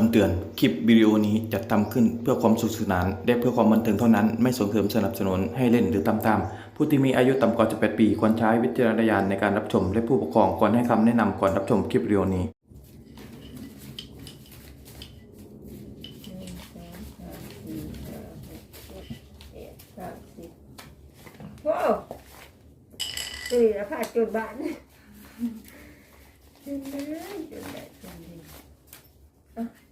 คำเตือน คลิปวิดีโอนี้จัดทำขึ้นเพื่อความสุขสนาน และเพื่อความบันเทิงเท่านั้น ไม่ส่งเสริมสนับสนุนให้เล่นหรือตามตามผู้ที่มีอายุต่ำกว่า 18 ปี ควรใช้วิจารณญาณในการรับชม และผู้ปกครองควรให้คำแนะนำก่อนรับชมคลิปวิดีโอนี้หนึ่งสองสามสี่ห้า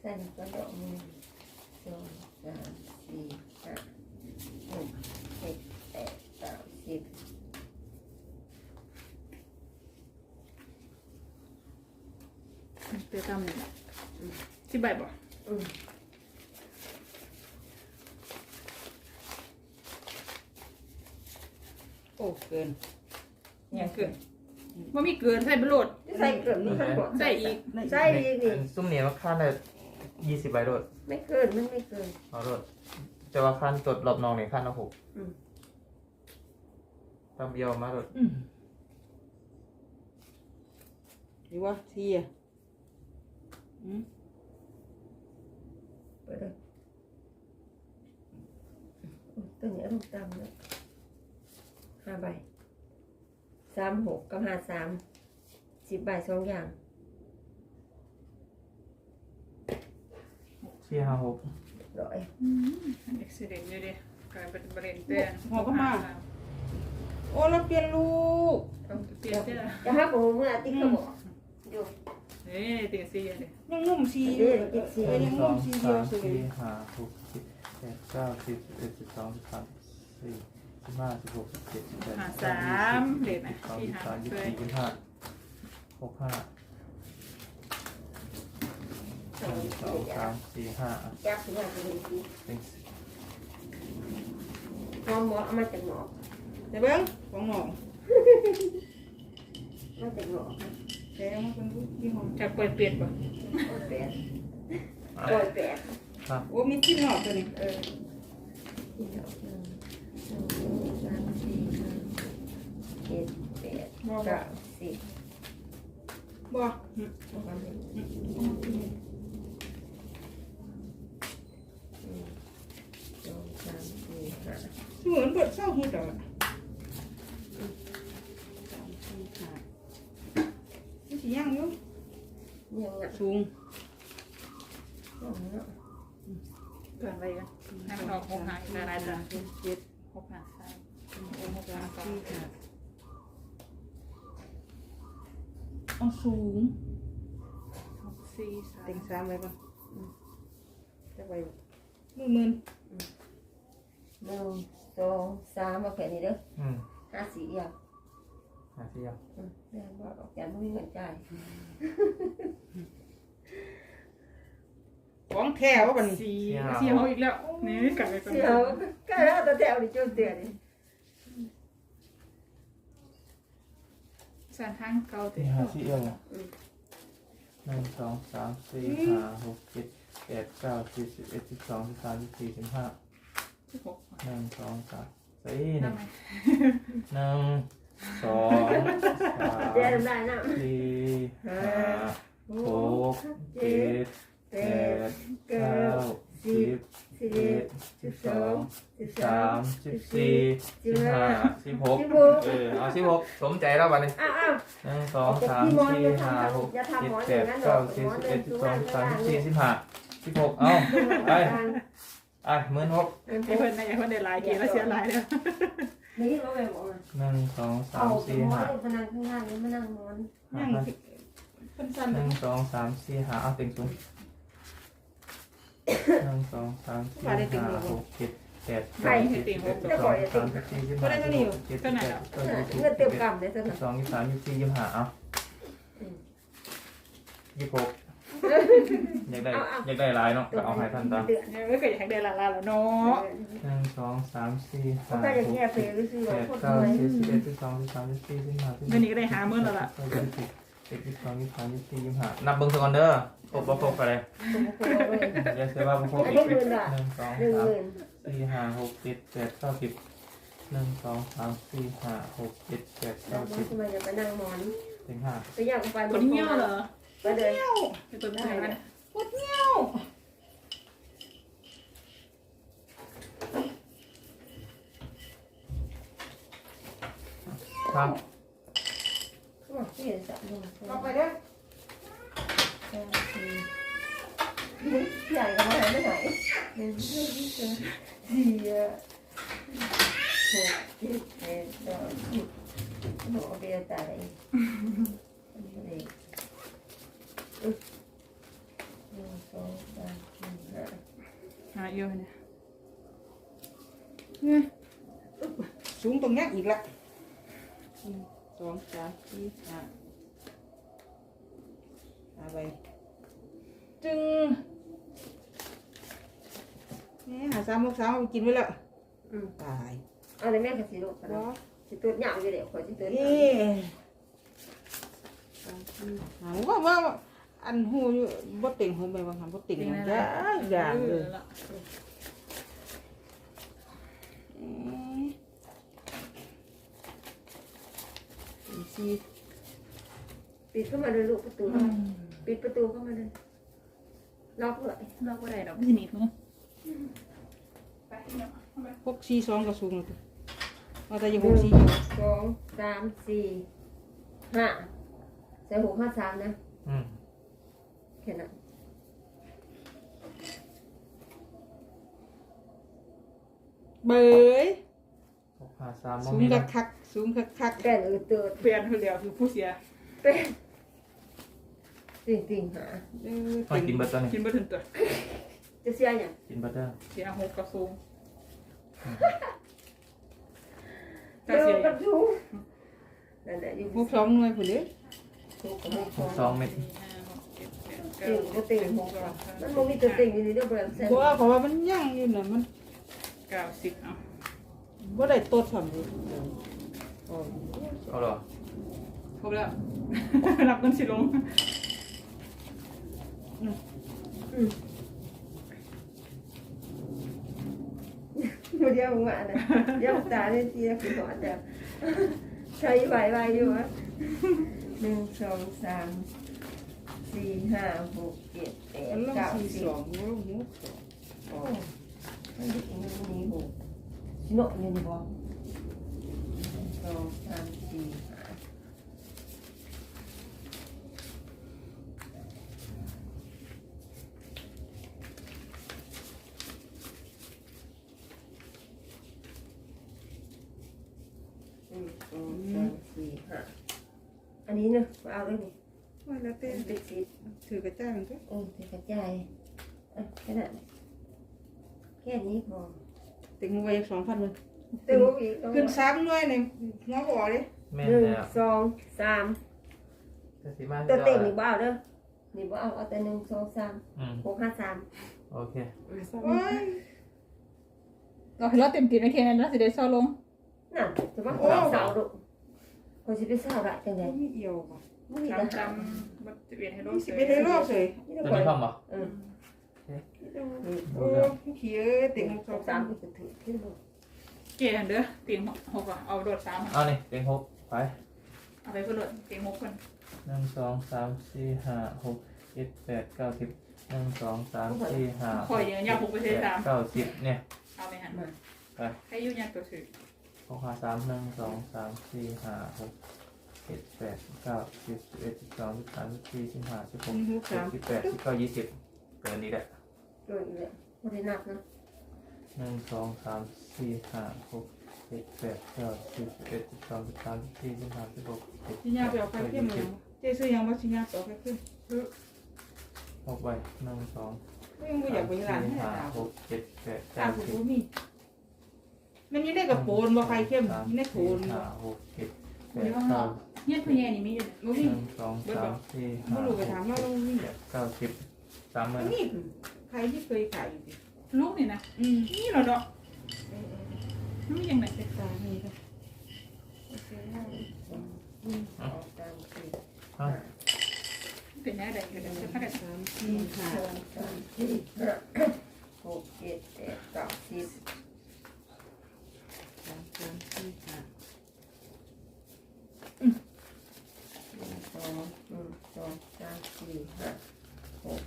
หกเจ็ดแปดเก้าสิบว้าวตื่นแล้วค่ะจนบ้านจนได้จนได้จนดีอะใส่กระดอกมือสองสามสี่ห้าหกเจ็ดแปดเก้าสิบเตือตามนี่แหละสิบใบบ่อืมโอ้เกินยังเกินว่ามีเกินใส่บโหลด ใส่เกือบนี่ทั้งหมดใส่อีก ใส่อีกนี่ ซุ่มเหนียวขั้นละ ยี่สิบใบโดดไม่เกินมันไม่เกิน เอาโดดจะว่าขั้นตดรอบนองเนี่ยขั้นละหกอืมตามเดียวมาโดดหรือว่าเทียอืมเปิดเลยตัวนี้ต้องตำเลยห้าใบสามหกกับห้าสามสิบใบสองอย่าง สี่ห้าหกร้อยเอ็กซิเดนต์อยู่ดิกลายเป็นบริเวณเตือนโอ้เราเปลี่ยนลูกเปลี่ยนเสื้อจะให้ผมเมื่อติ๊กเขาบอกอยู่เฮ้ยเตียงซีเลย ยังนุ่มสีเดี๋ยวกินสีเอ้ยหยันึ่งงสนุ่อมงสีเดียสาวมสวยสี่ห้าหกสิบแปดเก้าสิบสิบเอ็ดสิบสองสิบสามสี่สิบห้าสิบหกสิบเจ็ดสิบแปดหาสิบเก้าสามยี่เหรียญสินะบสองที่ยี่สิบหาสามยี่เคสิบยสี่ยี่สิบห้าหกห้าสองห นึ่งสองสามสี่ห้าอะจับถึงว่าจะเป็นสีเป็นหอมหมอเอามาจากหมอเดี๋ยวเบิ้งของหนองมาจากหมอแต่ยังมาเป็นผู้ที่หอมจากเปิดเปลี่ยนบ่โอ้ยแปดโอ้ยแปดโอ้มีที่หนอกตัวนี้เออที่ดอกหนึ่งสองสามสี่ห้าเจ็ดแปดเก้าสิบบ่ประมาณนี้หนึ่งสองสามสี่ห้า เหมือนเปิดเศร้าหูดอกสามสี่ห้านี่สิย่างอยู่ ยังอะ สูง สองเนาะ เกินไปกันให้มันออกหกหายละลายจ้ะ เจ็ด หกหาสาม หกสามสี่ห้าเอาสูง หกสี่สาม เต็งสามไปก่อนจะไปมือมือหนึ่งสองสามมาแค่นี้เด้ออืมห้าสี่เดียวหาเที่ยวอืมแม่บอกออกจากไม่มีเงินจ่ายของแท้ว่าบัดนี้สี่สี่หกอีกแล้วนี่กลับไปก่อนเสียวก็แล้วแต่แถวนี่จนเตือนนี่สานทางเก่าเต็สี่มห้าสี่เอียวเนี่ย หนึ่งสองสามสี่ห้าหกเจ็ดแปดเก้าสิบสิบเอ็ดสิบสองสิบสามสิบสี่สิบห้าสิบหกหนึ่งสองสามสี่หทำนึ่งไมหนึ่งสองสามเดี๋ยวได้นะสี่ห้าหหกกเจ็ดแปแปดดเก้าเก้า สิบสิบเอ็เอ็ดดสิบสองสิบสิบสาสามมสิบสี่สิบห้าสิบหกสิบหกเออเอาสิบหกสมใจแล้วบัดนี้อ้าวอ้าวหนึ่งสองสามสี่ห้าหกเจ็ดแปดเก้าสิบสิบเอ็ดสิบสองสิบสามสิบสี่สิบห้าสิบหกเอาไปไอ้หมื่นหกไอ้เพิ่นนะไอ้เพิ่นได้หลายกี่แล้วเสียหลายแล้วนี่ว่าไปบอกมาหนึ่งสองสาเอามไปสี่มอห้านพนังข้างล่างนี่มานั่งนอนห้าย่างเพิ่นสั่นหนึ่งสองสามสี่ห้าเอาเต็งสูง หนึ่งสองสามสี่ห้าหกเจ็ดแปดเก้าสิบสิบเอ็ดสิบสองสิบสามสิบสี่สิบห้าสิบหกสิบเจ็ดสิบแปดเก้าสิบสิบเงินเต็มกำเลยสิบสองยี่สิบสามยี่สิบสี่ยี่สิบห้าเอายี่สิบหกอยากได้อยากได้ลายเนาะก็เอาให้ท่านตาเดือนเนี่ยไม่เคยอยากได้หลายแล้วเนาะหนึ่งสองสามสี่ห้าหกเงี้ยเฟรก็คือแปดเก้าสิบสิบเอ็ดสิบสองสิบสามสิบสี่สิบห้าสิบหกเงินนี้ก็ได้หาเมื่อแล้วล่ะ สิบยี่สสองยี่สามยี่สี่ยี่ห้านับเบิ้งสกอนเด้อครบบ่ครบไปเลยเยวเสียว่าบ่ครบอีกหนึ่งสองสามสี่ห้าหกเจ็ดแปดเก้าสิบหนึ่งสองสามสี่ห้าหกเจ็ดแปดเก้าสิบมาไมจะไปนั่งหมอนสิบห้าไปอยากไปบคนเงี้ยเหรอไปเลยเป็นตัวผู้ชยปวดเงี้ยวครับ เปลี่ยนจากหนึ่งสองเอาไปเด้อสามสี่ใหญ่กันมาไหนไม่ไหนหนึ่งสองสามสี่ห้าหกเจ็ดแปดเก้าสิบโอ้โหเบียร์ตายอันนี้เลยอึ๊บหนึ่งสองสามสี่ห้าหาเยอะเนี่ยเนี่ยอึ๊บสูงตรงเนี้ยอีกละหนึ่งสองสามสี่ห้า เอาไปจึงนี่หาสามหกสามเอาไปกินไว้แล้วอืมตายเอาเลยแม่กับสีลูกกันเนาะสิตัวหยาบอยู่เดี๋ยวขอสิตัวหเอ๊ยาบหาว่าว่าอันหูอยู่บ่เต็งหูไปบางคำบ่เต็งอย่างจ้าอย่างเลยละเอ๊ะเป็นสี่ปิดเข้ามาเลยลูกประตูเข้ามา ปิดประตูเข้ามาเลยล็อกเลยเราก็ได้ดอกไม่ใช่หนีทุ่งไปเนาะเอาไปหกสี่สองก็สูงเลยมาแต่อยังหหนึ่กงสี่สองสามสี่ห้าใส่หกห้าสามนะอืมแค่นั้นเบยหกห้าสามบ่สูงมีคันะกคักสูงคักคักแป้นเออเติร์ดเปลี่ยนคนเดียวคือผู้เสียเป็น ติ่งติ่งหาเออมากินเบัตเตอร์นี่กินบ่ถึงตัวจะเสียอย่างกินเบัตเตอร์เสียหกกระซูงเดินกับชูนั่นแหละอยู่หกสองหน่วยผุนเด้อถูกกับหกหกสองเม็ดสี่ห้าหกเจ็ดแปดเก้าติ่งก็ติ่งหกอะมันบ่มีตัวติ่งอยู่ในเรื่องแบบเส้นเพราะว่าเพราะว่ามันย่างอยู่น่ะมันเก้าสิบเอาบ่ได้ตดสำเร็จโอ้ยเอาเหรอครบแล้วรับกันสิลง อยู่เดียวมึงว่านะเดียวตาเนี่ยเสียคือหัวแต่ใช้ไหวไหวอยู่วะหนึ่งสองสามสี่ห้าหกเจ็ดแปดเก้าสิบโอ้มันอยู่ในนี้หูชิโนะอยู่นบ่บ่สองสามสี่ห้า หนึ่งสองสามสี่ห้า อันนี้เนอะเอาเลยนี่ว่าแล้วแต่เป็นติดสิถือกระจ้างก็เออจะกระจายอะแค่นั้นแค่นี้พอติงไว้สองพันเลยเติมอีกขึ้นสามหน่วยในหัวบ่อเลยแม่หนนึ่งแล้วสองสามจะสิมาตัวเต็งนี่บ่เอาเด้อนี่บ่เอาเอาแต่หนึ่งสองสามอืมหกห้าสามโอเคโอ้ยเราเราเต็มตีนโอเคนะแล้วสิได้เศร้าลงนั่นจะมาขอสาวดุ คนสิไปสาวได้จังไงมีเอี่ยวป่ะไม่มีจำทจหารำบัตรเวียนให้ลงมีสิบเอ็ดให้รอบเลยนี่ตัวคนี้นพร้อมบ่เออโอ้ยขี้เอ้ยติงหกสสอองงสาสามมก็จะถือขึ้นบ่เกียร์เด้อตีนหกอะเอาโดดสามเอานี่เต็งหกไปเอาไปเพื่อโดดตีนหกคนหนึ่งสองสามสี่ห้าหกเจ็ดแปดเก้าสิบหนึ่งสองสามสี่ห้าคอยเยอะยาวหกไปเทสามเก้าสิบเนี่ยเอาไปหันมาให้ยุ่งยากตัวสื่อ หกห้าสามหนึ่งสองสามสี่ห้าหกเจ็ดแปดเก้าสิบสิบเอ็ดสิบสองสิบสามสิบสี่สิบห้าสิบหกสิบสามสิบแปดสิบเก้ายี่สิบเกินนี้แหละโดนเลยไม่ได้นับนะหนึ่งสองสามสี่ห้าหกเจ็ดแปดเก้าสิบสิบเอ็ดสิบสองสิบสามสิบสี่สิบห้าสิบหกสิบเจ็ดสิญาไปเอาไฟเข้มมายังเจ๊ซื้อยังว่าสิญาต่อไฟเข้มหกใบหนึ่งสองก็ยังไม่อยากไปร้านให้ห้าตาหกเจ็ดแปดตาเก้าผมสิบบ่มี มันยังได้กับโปนบ่ไฟเข้มสามยังได้โปสี่นบ่ห้าหกเจ็ดแปเดี๋ดยวเก้าเงี้ยพญานี่มีอยู่บ่หมีนึ่งสองสามสี่บ่ห้ารู้หไปกถามเราเราบ่มีเจ็ดเก้าสิบสามหมื่นนี่ใครที่เคยขายอยู่ดิลูกนี่นะอืมนี่เราดอกไม่ยังไงตานี่ก็โอเคได้สองหนึ่งสองสามสี่เอ้าเป็นยังไงอยู่เดี๋ยวจะพักกันสามสี่หนึ่งสห้าองสามสี่ห้าหกเจ็ดแปดเก้าสิบ สามสามสี่ห้าหนึ่งสองหนึ่งสองสามสี่ห้าหก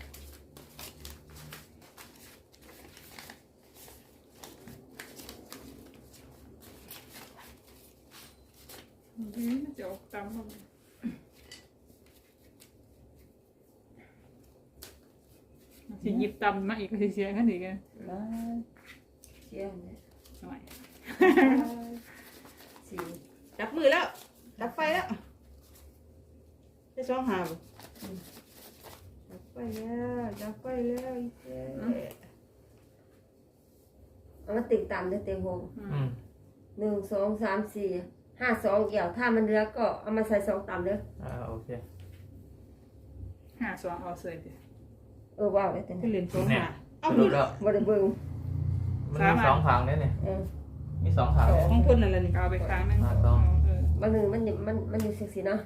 เด้จะออกตามเข้าไปสิหยิบตำมาอีกก็สิเสียกันอีกอะเชี่ยเนี่ยหน่อย สี่จับมือแล้วจับไฟแล้วได้สองหาบ่จับไปแล้วจับไปแล้วอีเจ๊เอามาติ่งต่ำเลยเต็งหงอือืมมหนึ่งสองสามสี่ห้าสองเกี่ยวถ้ามันเหลือก็เอามาใส่สองต่ำเลยอ่าโอเค ห้าสองเอาเสยดิเออว้าวได้แต่ก็เหรียญสองหาสเอารุพี่ปแล้วบริเบิงมันมีสองขางเนี่ยเนี่ยเออ มีสองขางเนี่ยของคนนั่นแหละนี่เอาไปครั้งหนึงห้าสองเออ มันหนึ่งมันอยู่มันมันอยู่สิสิเนาะ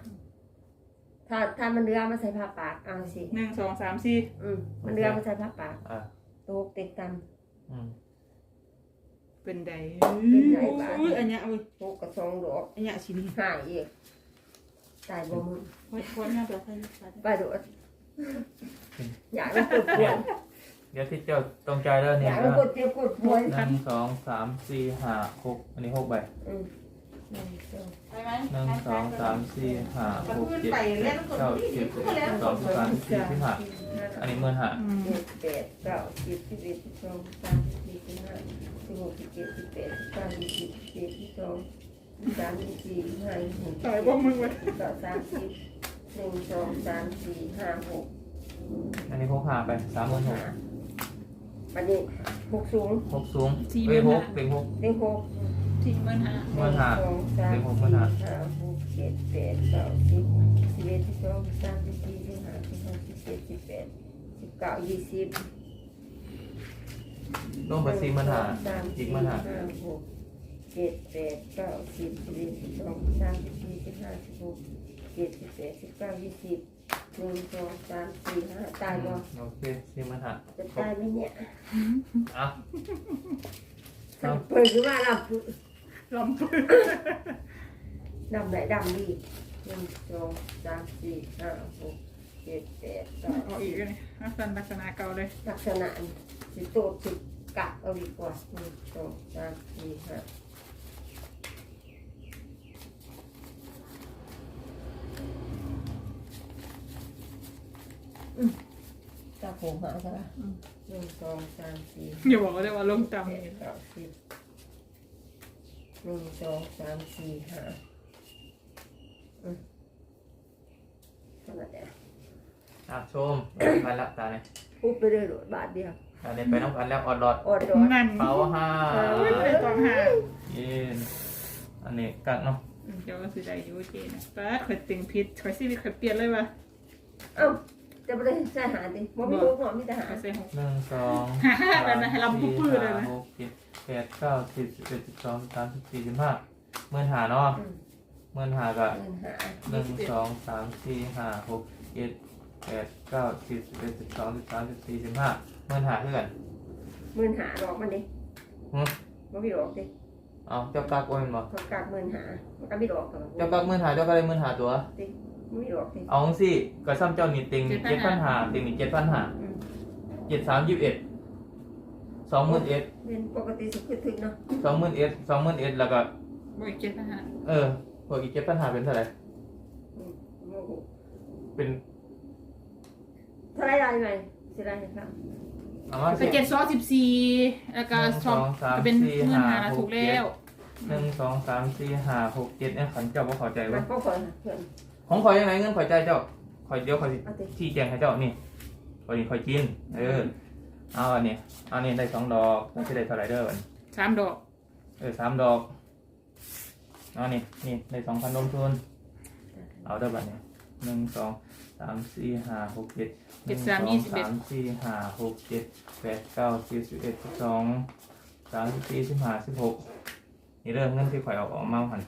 ถ้าถ้ามันเหลือมาใส่ผ้าปากเอาสิหนึ่งสองสามสี่อืมมันเหลือมาใส่ผ้าปากอ่าตัวหกติ่งต่อืมเป็นใดเป็นไงบ้าง อุ้ยอันเนี้ยอุ้ยำหกกับสองดอกอันเนี้ยสินี่หายอีกตายบ่มึงโอ้ยโอ้ยน่าจะใครใครไปดูอยากมันปวดปวด เดี๋ยวที่เจ้าตรงใจแล้วอเนี่ยยากมันปวดเจ็บปวดปวดหนึ่งสองสามสี่ห้าหกอันนี้หกใบอืมหนึ่งสองไปไหมหนึ่งสองสามสี่ห้าหกเจ็ดแปดเก้าสิบสิบเอ็ดสิบสองสิบสามสิบสี่สิบห้าอันนี้หมื่นห้าอืมเจ็ดแปดเก้าสิบสิบเอ็ดสิบสองสิบสามสิบสี่สิบห้าสิบหกสิบเจ็ดสิบแปดสิบเก้ายี่สิบสิบเอ็ดสิบสองสิบสามสิบสี่สิบห้าสิบหก ต่อยพวกมึงไว้สิบเก้าสามสิบหนึ่งสองสามสี่ห้าหกอันนี้หกห้าไปสามหมื่นหก วันนี้หกสูงหกสูงเอ้ยหกเต็งหก เต็งหกสี่หมื่นห้าหมื่นห้าสองสามเต็งหกหสี่มื่นห้า ห้าหกเจ็ดแปดเก้าสิบสิบเอ็ดสิบสองสิบสามสิบสี่สิบห้าสิบหกสิบเจ็ดสิบแปดสิบเก้ายี่สิบลงไปสี่หมื่นห้าอีกหมื่นห้าห้าหกเจ็ดแปดเก้าสิบสิบเอ็ดสิบสองสิบสามสิบสี่สิบห้าสิบหกเจ็ดสิบแปดสิบเก้ายี่สิบ หนึ่งสองสามสี่ห้าตายบ่โอเคสี่หมื่นห้าจะตายไหมเนี่ยอะเปิดขึ้นมาลำปุ๊บลำปืนดำไหนดำดีหนึ่งสองสามสี่ห้าหกเจ็ดแปดเก้าเอาอีกเลยลักษณะลักษณะเก่าเลยลักษณะสิโตดสิกะเอาดีกว่าหนึ่งสองสามสี่ห้า อืมตาโผงหาใช่ปะหนึ่งสองสามสี่อย่าบอกเลยว่าลงแปต่ำดเก้าสิบหนึ่งสองสามสี่ห้าอืมขนาดเนี้ยอะชมไปแล้วตาเนี่ยพูดไปเรื่อยๆบาทเดียวตาเนี่ยไปน้องกันแล้วออดรอดออดดอดนั่นเป้าห้าไม่ได้ตองหาเย็นอันนี้กักเนาะเดี๋ยวก็สิได้อยู่เจนะป้าข่อยติงผิดข่อยสิข่อยเปลี่ยนเลยว่ะเอ้า จะไม่ได้ใส่หาดิบ่มีลูกหอมมีแต่หาข่อยใส่หก หนึ่งสองฮ่าฮ่าแบบนั้นให้ลำปื้อๆเลยนะหกเจ็ดแปดเก้าสิบสิบเอ็ดสิบสองสิบสามสิบสี่สิบห้าหมื่นหาเนาะอืมหมื่นหาก็เงินหาหนึ่งสองสามสี่ห้าหกเจ็ดแปดเก้าสิบสิบเอ็ดสิบสองสิบสามสิบสี่สิบห้าหมื่นหาเพื่อนหมื่นหาดอกมันดิหึบ่มีดอกดิเอาเจ้ากักโอ้ยมันบ่เขากากหมื่นหามันก็มีดอกกับเจ้ากักหมื่นหาเจ้าก็ได้หมื่นหาตัวดิ บ่มีดอกดิเอาสิก็ซ้ำเจ้านี่ติงเจ็ดพันหาติงนี่เจ็ดพันหาอืม เจ็ดสามยี่สิบเอ็ดสองหมื่นเอ็ดเป็นปกติสิขึ้นถึงเนาะสองหมื่นเอ็ดสองหมื่นเอ็ดแล้วก็บ่อีกเจ็ดทหารเออพวกอีกเจ็ดพันหาเป็นเท่าไหร่อืมโอ้โหเป็นเท่าไรได้ไหมสิได้ครับเอามาก็สิเจ็ดสองสิบสี่แล้วก็หนึ่งสองสองสามก็เป็นสี่หมื่นห้าหาหกถูกแล้วหนึ่งสองสามสี่ห้าหกเจ็ดเนี่ยขันเจ้าว่าขอใจมัวะนก็คนเพื่อน ของข่อยยังไงเงินข่อยใจเจ้าข่อยเดี๋ยวข่อยสิเอาติชี้แจงให้เจ้านี่ข่อยนี่ข่อยกิน เออเอาอันนี้เอานี่ได้สองดอกมันจะได้เท่าไหร่เด้อบัดนี้สามดอกเออสามดอกเอานี่นี่ได้สองพันลงทุนเอาได้อบัดนี้หนึ่งสองสามสี่ห้าหกเจ็ดหนึ่งสองสามสี่ห้าหกเจ็ดแปดเก้าสิบสิบเอ็ดสิบสองสามสิบสี่สิบห้าสิบหกนี่เริ่มเงินที่ข่อยเอาออกมาหัน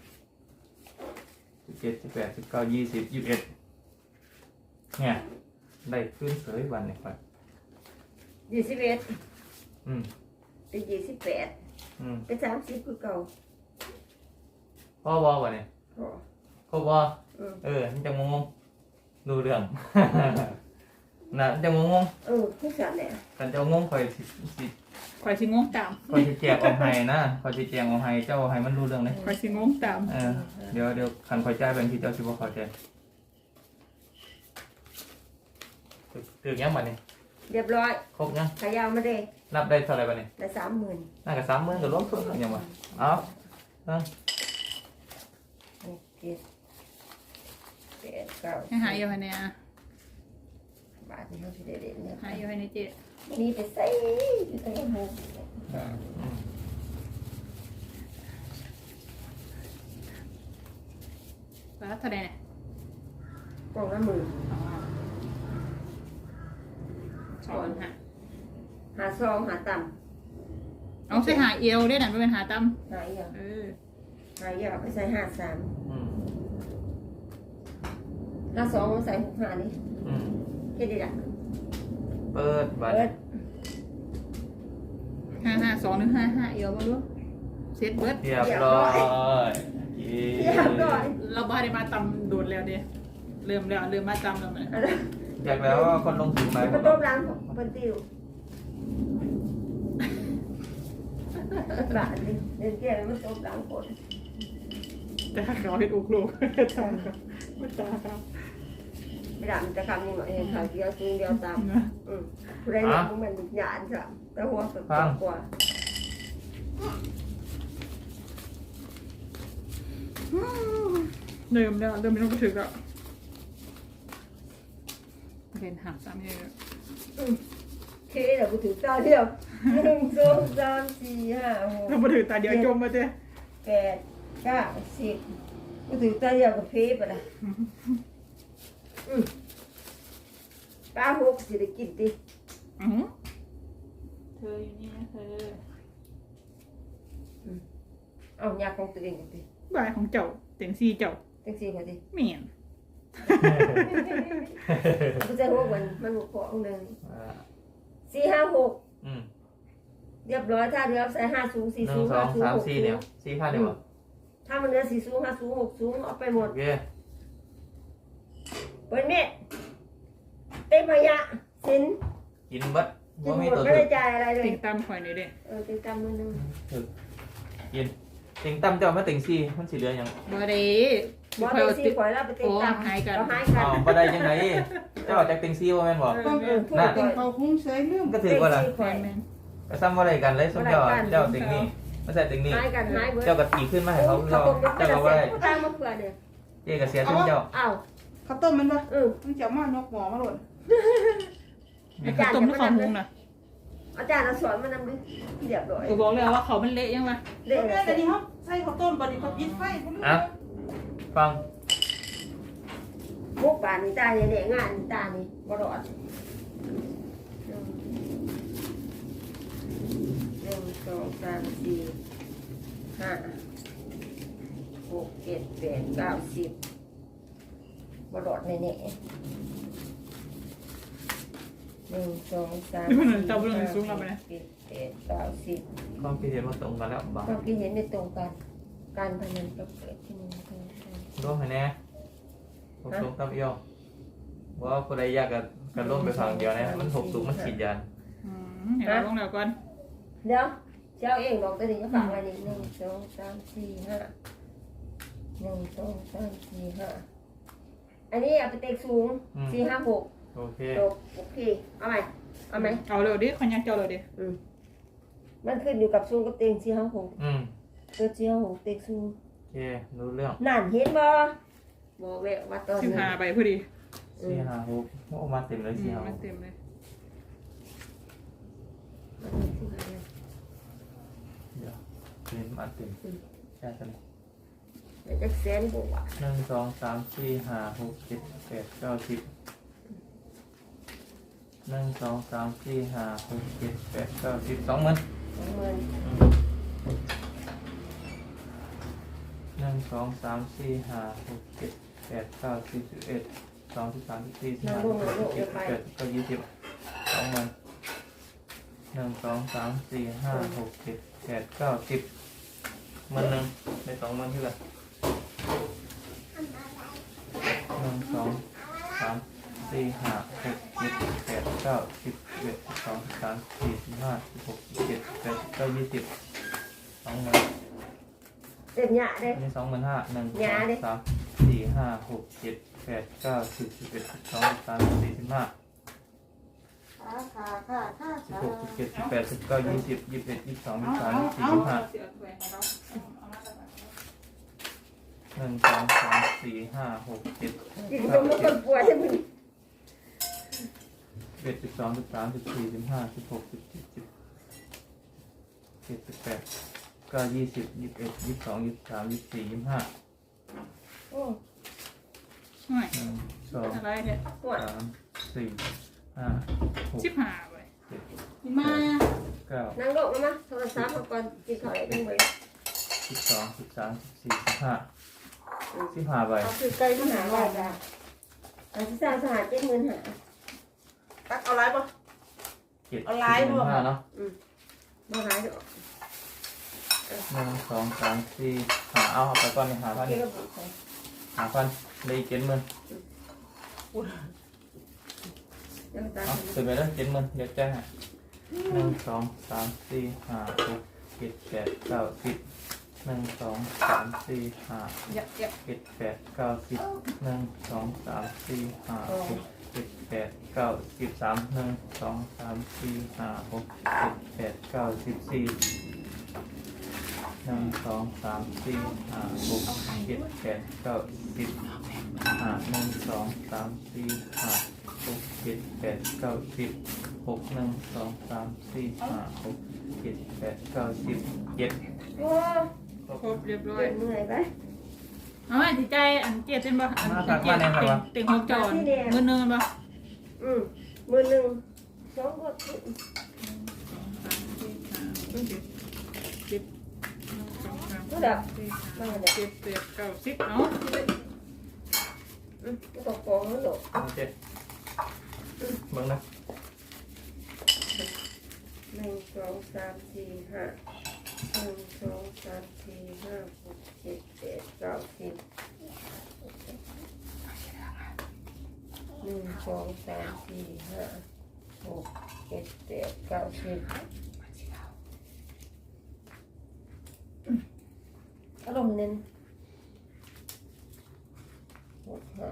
สิบเจ็ดสิบแปดสิบเก้ายี่สิบยี่สิบเอ็ดเนี่ยได้ขึ้นเสยวันเนี่ยข่อยยี่สิบเอ็ดอืมเป็นยี่สิบแปดอืมเป็นสามสิบคือเก่าพ่อวอวันเนี่ยโอ้พ่อวออืมเออมันจะงงดูเรื่อง น่ะจะงงงเออทุกสันเนี่ยๆกันจะงงคอยสิสิคอยสิงงตามคอยสิแจกออกให้นะคอยสิแจกออกให้เจ้าให้มันรู้เรื่องเลยคอยสิงงตามเออเดี๋ยวเดี๋ยวคันคอยจ่ายเป็นที่เจ้าสิบ่เข้าใจถึกถึกยังบัดนี้เรียบร้อยครบยังขยาวมาได้นับได้เท่าไหร่บัดนี้ได้สามหมื่นน่าจะ30,000ก็รวมทุนกันยังบ่เอาหกเจ็ดแปดเก้าให้หายอยู่ภายในอะบาทที่เขาสิได้เด่นเนี่ยหายอยู่ภายในเจ็ดมีแต่ใส่อยู่แต่หกแล้วเท่าไหร่เนี่ยกล่องละหมื่นอ๋อสอนฮะหาซองหาต่เอาใส่หาเอวได้หนังเป็นหาตั้มำหาอย่างเออหาอย่างไปใส่ห้าสามอืมห้าสองมาใส่หกห้านี่ อืมแค่ดีละเปิดบัตรเปิดห้าห้าสองหรือห้าห้าเอวบ้างรู้เซตเบิร์ดเรียบร้อยเย้เรียบร้อยเราบ้าได้มาตำโดดแล้วเดียเริ่มแล้วเริ่มมาตำแล้วมันอะไรอยากแล้วว่าคนลงทุนไปมันต้มร้านเป็นติวบาทนี่เดินแก้วมันต้มร้านคนแต่ถ้าเขาให้ลูกลูกตาครับไม่ตาครับ ไม่ได้มันจะคำนี้มาเองค่ะเดียวจริงเดียวตามอืมผู้ใดเนี่ยมันหยาดจ้ะแต่หัวสุดกว่าเริ่มแล้วเริ่มไม่ต้องไปถึงแล้วเรียนหามสามเยอะเคเดี๋ยวกูถือตาเดียวหนึ่งสองสามสี่ห้าหกเราไปถึงตาเดียวจมมาเจ้แปดเก้าสิบกูถือตาเดียวกับเพไปละ อืมป้าหกสิได้กินดิอือเธออยู่นี่เธอเอายาของตัวเองกันดิบายของเจ้าเต็งซีเจ้าจังสี่กันดิเมียนกูจะหกวันมันหกของหนึ่งอ่าสี่ห้าหกอืมเรียบร้อยถ้าเรือใส่ห้าสูงหสี่นึ่สูงงสอห้างสูงสามหกสี่สูเนี่งยสี่พันเดียวเหรอถ้ามันเรือสี่สูงห้าสูงหกสูงเอาไปหมด โอเค เปิดเม็ดเต็มพยะสินกินเบัดกินว่าหมีมดตัวไม่ถึได้กจ่ายอะไรเลยเต็งตามข่อยหน่อยเด้เออเต็มกำมือหนึงกินติงตั้มเจ้ามาติงสี่มันสีเหลือยังบ่ได้บอบ่สค่อยเต็เอามติสี่ปล่อยแล้วไปเต็มกำโอ้หายกัน เราหายกัอ๋อนบ่ได้ยังไงเจ้าจากติงสี่ว่าแม่นบ่ เออเออพูดน่ะก่อนเขาคุ้งเฉยลืมก็ถือว่าล่ะแฟนแมนก็ซ้ำว่าอะไรกันเลยสมเจ้าเจ้าติงนี่ไม่ใช่ติงนี่หายกันหายเบิดเจ้าก็ตีขึ้นมาให้เขาเขาเจ้าคงจะเจ้าก็เสีว่ายผู้ตายมาเผื่อเนี่ยเจ๊ก็เสียซึ่งเจ้า อ้าว ข้าวต้มมันปะเออมึงจะมานกหมอมาหล่นไอ้ข้าวต้มที่ของหุงน่ะอาจารย์สอนมานำดิเรียบร้อยก็บอกเลยว่าเขามันเละยังวะเด็เด็กกแต่นี่เขาใส่ข้าวต้มบัดนี้เขายิดไฟพุ่นอะ ฟังมุกป่านนี่ตาเนี่ยเนี่ยงานนี่ตานี่บรอดหนึ่งสองสามสี่ห้าหกเจ็ดแปดเก้าสิบ บรอดแน่ๆหนึ่งสองสามสี่ห้าหกเจ็ดแปดเก้าสิบความคิดเห็นมันตรงกันแล้วบ่ความคิดเห็นไม่ตรงกัน การพนันก็เกิดที่หนึ่งสองสามร่วมให้แน่ผมตรงกับเอี่ยวว่าผู้ใดอยากกันกันร่วมไปฝั่งเดียวนะมันหกสูงมันฉีดยานอืมเห็นเราลงแล้วก่อนเดี๋ยวเจ้าเองบอกตัวนี้ก็ฝากไว้นี่หนึ่งสองสามสี่ห้าหนึ่งสองสามสี่ห้า อันนี้เอาไปเตะสูงสี่ห้าหกโอเค จบโอเคเอาไหมเอาไหมเอาเร็วดิคนยังเจ้าเร็วดิมันขึ้นอยู่กับสูงกับเต็งสี่ห้าหกอืมเตัวสี่ห้าหกเต็งสูงโอเครู้เรื่องนั่นเห็นบ่บอกแวะว่าตอนสิบนี้ ห้าใบพอดีสี่ห้าหกโอ้มาเต็มเลยสี่ห้าหมันกเต็มเลยเดี๋ยวเต็มมาเต็มใช่กันเลย มันจะแสนกว่าหนึ่งสองสามสี่ห้าหกเจ็ดแปดเก้าสิบหนึ่งสองสามสี่ห้าหกเจ็ดแปดเก้าสิบสองหมื่นสองหมื่นหนึ่งสองสามสี่ห้าหกเจ็ดแปดเก้าสิบสิบเอ็ดสองสิบสามสิบสี่สิบห้าสิบหกสิบเจ็ดสิบแปดสิบเก้ายี่สิบสองหมื่นหนึ่งสองสามสี่ห้าหกเจ็ดแปดเก้าสิบหมื่นหนึ่งในสองหมื่นที่ละหนึ่ งสองสามสี่ห้าหกเจ็ดแปดเก้าสิบสิบเอ็ดสิบสองสิบสามสิบสี่สิบห้าสิบหกสิบเจ็ดสิบแปดสิบเก้ายี่สิบสองหมื่นเต็มหยาเลย อันนี้สองหมื่นห้าหนึ่งสยาองดิ สามสี่ห้าหกเจ็ดแปดเก้าสิบสิบเอ็ดสิบสองสิบสามสิบสี่สิบห้าค่ะค่ะค่ะค่ะสิบหกสิบเจ็ดสิบแปดสิบเก้ายี่สิบยี่สิบเอ็ดยี่สิบสองยี่เอาสิบสามเอายี่สิบสี่เอายี่สิบห้า เสียถ้วยให้เราเอามาแล้วกัน หนึ่งสองสามสี่ห้าหกเจ็ดกินนมมันคนปวดใช่ไหมสิบเอ็ดสิบสองสิบสามสิบสี่สิบห้าสิบหกสิบเจ็ดสิบเจ็ดสิบแปดเก้ายี่สิบยี่สิบเอ็ดยี่สิบสองยี่สิบสามยี่สิบสี่ยี่สิบห้าโอ้ห่วยหนึ่งสองอะไรเนี่ยปวดสามสี่ห้าหกชิบหาไปเจ็ดมาเก้า นั่งลงมาโทรศัพท์มาก่อนกินข้าวได้ยังไงสิบสองสิบสามสิบสี่สิบห้า สิบห้าใบเอาคือไก่มาหาว่าจ้ะอันที่สร้างสหเจ็ดหมื่นหาตักเอาไรบ่เจ็ดเอาไลสิน์บหนึ่งบ่ห้าเนาะบ่หายดอกหนึ่งสองสามสี่หาเอาเอาไปก่อนนี่หาพันกินนี่กับบุกหาพันเลยเจ็ดหมื่นยังตาเอาขึ้นไปแล้วเจ็ดหมื่นเดี๋ยวแจ้งให้หนึ่งสองสามสี่ห้าหกเจ็ดแปดเก้าสิบ หนึ่งสองสามสี่ห้าอย่าอย่าเจ็ดแปดเก้าสิบหนึ่งสองสามสี่ห้าหกเจ็ดแปดเก้าสิบสามหนึ่งสองสามสี่ห้าหกเจ็ดแปดเก้าสิบสี่หนึ่งสองสามสี่ห้าหกเจ็ดแปดเก้าสิบห้าหนึ่งสองสามสี่ห้าหกเจ็ดแปดเก้าสิบหกหนึ่งสองสามสี่ห้าหกเจ็ดแปดเก้าสิบเจ็ดโอ้ ครบเรียบร้อย เมื่อยไปเอาไว้ที่ใจอันเจ็ดเป็นบ่อันเจ็ดเต็งเต็งหกจอนมือหนึ่งบ่อืมมือหนึ่งสองก็ขึ้นสองสามสี่ห้าหกเจ็ดสิบหนึ่งสองสามสี่ห้าหกเจ็ดแปดเก้าสิบเนาะอืมก็กองแล้วหลบโอเคเบิ่งนะหนึ่งสองสามสี่ห้าห นึ่งสองสามสี่ห้าหกเจ็ดแปดเก้าสิบหนึ่งสองสามสี่ห้าหกเจ็ดแปดเก้าสิบอารมณ์เน้นหกห้า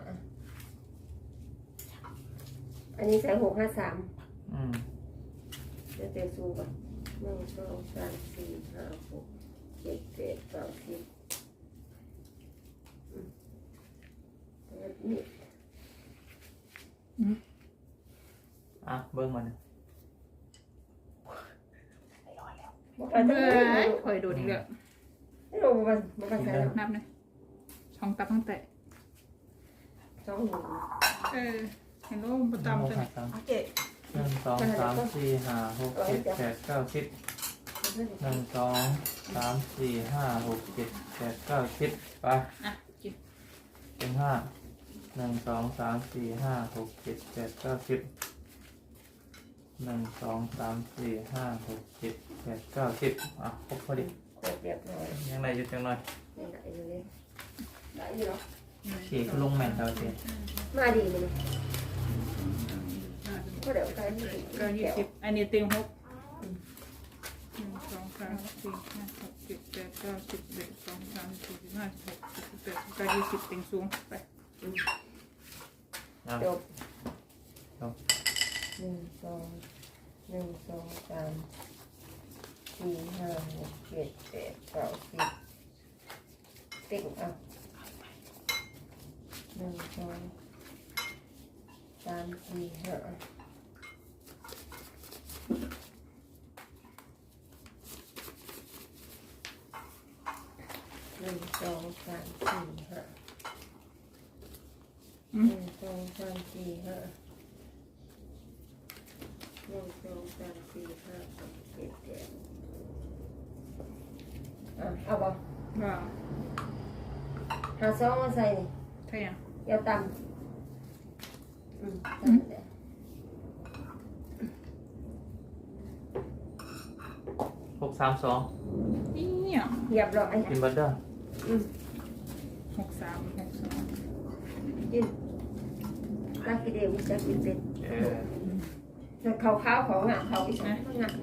อันนี้ใส่หกห้าสามอืมเดี๋ยวเตะสูก่อน หนึ่งสองสามสี่ห้าหกเจ็ดแปดเก้าสิบอืมแล้วนี่อะเบิ่งมันบอกเอว่าจะไม่อรู้คอยดูดีเด้อไม่รู้บอกว่าบอกว่าใส่แล้วนับนะช่องตับตั้งแต่สองหนึ่งเออเห็นว่าประหนึ่งจำจะห้าสามเอาเจ๊ หนึ่งสองสามสี่ห้าหกเจ็ดแปดเก้าสิบหนึ่งสองสามสี่ห้าหกเจ็ดแปดเก้าสิบไปอะกินเป็นห้าหนึ่งสองสามสี่ห้าหกเจ็ดแปดเก้าสิบหนึ่งสองสามสี่ห้าหกเจ็ดแปดเก้าสิบอะครบพอดีโคตรเรียบร้อยยังไงอยู่จังหน่อยนี่ไหนอยู่เลยได้อยู่หรอขี่คุณลุงแม่นเราเสียมาดีเลย ก็เดี๋ยวใส่ที่ก็ยี่สิบอันนี้เต็งหกหนึ่งสองสามสี่ห้าหกเจ็ดแปดเก้าสิบเอ็ดสองสามสี่สิบห้าสิบหกสิบแปดสิบเก้ายี่สิบเต็งสูงไปอะจบหนึ่งสองหนึ่งสองสามสี่ห้าหกเจ็ดแปดเก้าสิบติ่งอะหนึ่งสองสามสี่ห้า หนึ่งสองสามสี่ห้าหนึ่งสองสามสี่ห้าหนึ่งสองสามสี่ห้าหกเจ็ดแปดอะเอาบ่ว้าหาซองมาใส่นี่ใช่ยังเดี๋ยวตำอืมตำได้ หก สามสองนี่เนี่ยเหยียบหรอกไอ้กินบัตเตอร์อืมหกสามหกสองกินตากิเดียวจะกินเป็นเออเขาข้าวของหางเขาอีกนะงาน